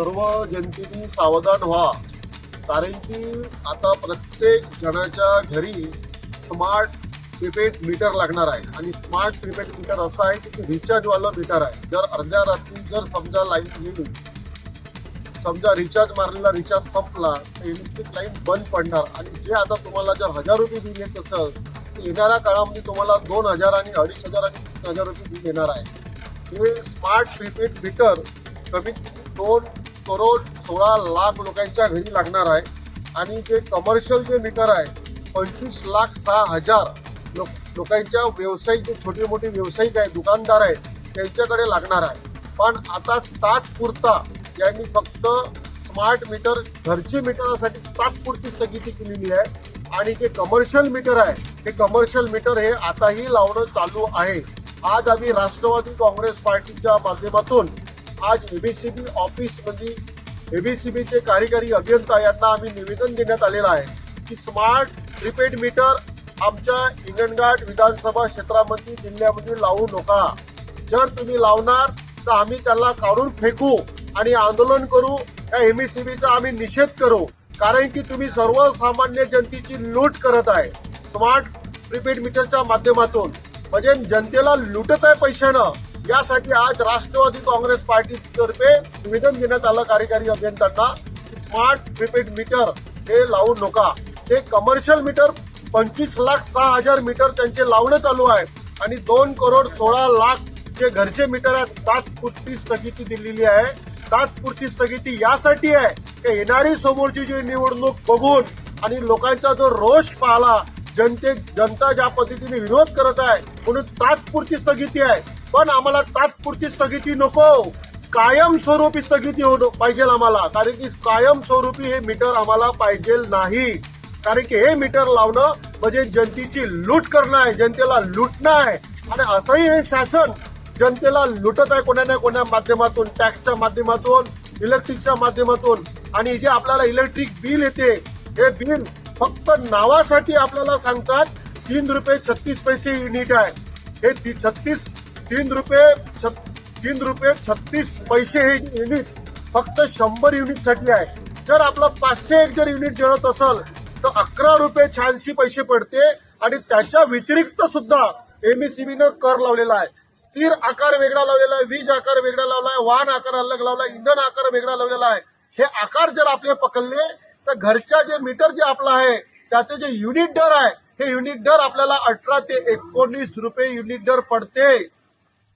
सर्व जनतेने सावधान व्हा. कारण की आता प्रत्येक जणाच्या घरी स्मार्ट प्रीपेड मीटर लागणार आहे. आणि स्मार्ट प्रीपेड मीटर असं आहे की रिचार्जवालं मीटर आहे. जर अर्ध्या रात्री जर समजा लाईन गेली समजा रिचार्ज मारलेला रिचार्ज संपला तर इलेक्ट्रिक लाईन बंद पडणार. आणि जे आता तुम्हाला जर हजार रुपये बिल येत असेल तर येणाऱ्या काळामध्ये तुम्हाला दोन हजार आणि अडीच हजार आणि तीन हजार रुपये बिल येणार आहे. हे स्मार्ट प्रीपेड मीटर कमीत कमी दोन करोड सोळा लाख लोकांच्या घरी लागणार आहे. आणि जे कमर्शियल जे मीटर आहे पंचवीस लाख सहा हजार लोक लोकांच्या व्यावसायिक जे छोटे मोठे व्यावसायिक आहे दुकानदार आहे त्यांच्याकडे लागणार आहे. पण आता तात्पुरता यांनी फक्त स्मार्ट मीटर घरची मीटरसाठी तात्पुरती स्थगिती केलेली आहे. आणि जे कमर्शियल मीटर आहे ते कमर्शियल मीटर हे आताही लावणं चालू आहे. आज आम्ही राष्ट्रवादी काँग्रेस पार्टीच्या माध्यमातून आज एबीसीबी ऑफिसमध्ये एबीसीबीचे कार्यकारी अभियंता यांना आम्ही निवेदन देण्यात आलेलं आहे की स्मार्ट प्रीपेड मीटर आमच्या हिंगणघाट विधानसभा क्षेत्रामध्ये जिल्ह्यामध्ये लावू नका. जर तुम्ही लावणार तर आम्ही त्याला काढून फेकू आणि आंदोलन करू. या एमएसीबीचा आम्ही निषेध करू. कारण की तुम्ही सर्वसामान्य जनतेची लूट करत आहे. स्मार्ट प्रीपेड मीटरच्या माध्यमातून. म्हणजे जनतेला लुटत आहे पैशानं. यासाठी आज राष्ट्रवादी काँग्रेस पार्टीतर्फे निवेदन देण्यात आलं कार्यकारी अभियंत्यांना स्मार्ट प्रीपेड मीटर हे लावू नका. ते कमर्शियल मीटर पंचवीस लाख सहा हजार मीटर त्यांचे लावणं चालू आहे. आणि दोन करोड सोळा लाख जे घरचे मीटर आहेत तात्पुरती स्थगिती दिलेली आहे. तात्पुरती स्थगिती यासाठी आहे की येणारी समोरची जी निवडणूक बघून आणि लोकांचा जो रोष पाहला जनते जनता ज्या पद्धतीने विरोध करत आहे म्हणून तात्पुरती स्थगिती आहे. पण आम्हाला तात्पुरती स्थगिती नको. कायमस्वरूपी स्थगिती हो पाहिजे आम्हाला. कारण की कायमस्वरूपी हे मीटर आम्हाला पाहिजे नाही. कारण की हे मीटर लावणं म्हणजे जनतेची लूट करणं आहे जनतेला लुटणं आहे. आणि असंही हे शासन जनतेला लुटत आहे कोणा ना कोणा माध्यमातून टॅक्सच्या माध्यमातून इलेक्ट्रिकच्या माध्यमातून. आणि जे आपल्याला इलेक्ट्रिक बिल येते हे बिल फक्त नावासाठी आपल्याला सांगतात तीन रुपये छत्तीस पैसे युनिट आहे. हे ती छत्तीस तीन रुपये तीन रुपये छत्तीस पैसे हे युनिट फक्त शंभर युनिटसाठी आहे. जर आपलं पाचशे एक जर युनिट जळत असेल तर अकरा रुपये शहाऐंशी पैसे पडते आणि त्याच्या व्यतिरिक्त सुद्धा एमएससीबीनं कर लावलेला आहे. स्थिर आकार वेगळा लावलेला आहे वीज आकार वेगळा लावला आहे वाहन आकार अलग लावला आहे इंधन आकार वेगळा लावलेला आहे. हे आकार जर आपले पकडले तर घरच्या जे मीटर जे आपलं आहे त्याचे जे युनिट दर आहे हे युनिट दर आपल्याला अठरा ते एकोणीस रुपये युनिट दर पडते.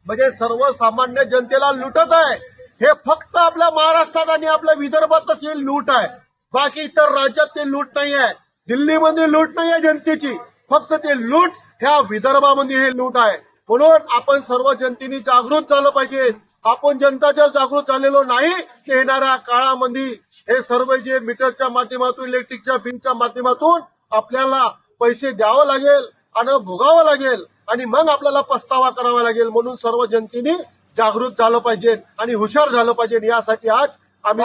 म्हणजे सर्वसामान्य जनतेला लुटत आहे. हे फक्त आपल्या महाराष्ट्रात आणि आपल्या विदर्भातच हे लूट आहे. बाकी इतर राज्यात ते लूट नाही आहे दिल्लीमध्ये लूट नाही आहे जनतेची. फक्त ते लूट ह्या विदर्भामध्ये हे लूट आहे. म्हणून आपण सर्व जनतेने जागृत झालं पाहिजे. आपण जनता जर जागृत झालेलो नाही येणाऱ्या काळामध्ये हे सर्व जे मीटरच्या माध्यमातून इलेक्ट्रिकच्या बिलच्या माध्यमातून आपल्याला पैसे द्यावं लागेल आणि भोगावं लागेल आणि मग आपल्याला पस्तावा करावा लागेल म्हणून सर्व जनतेने जागृत झालं पाहिजे आणि हुशार झालं पाहिजे. यासाठी आज आम्ही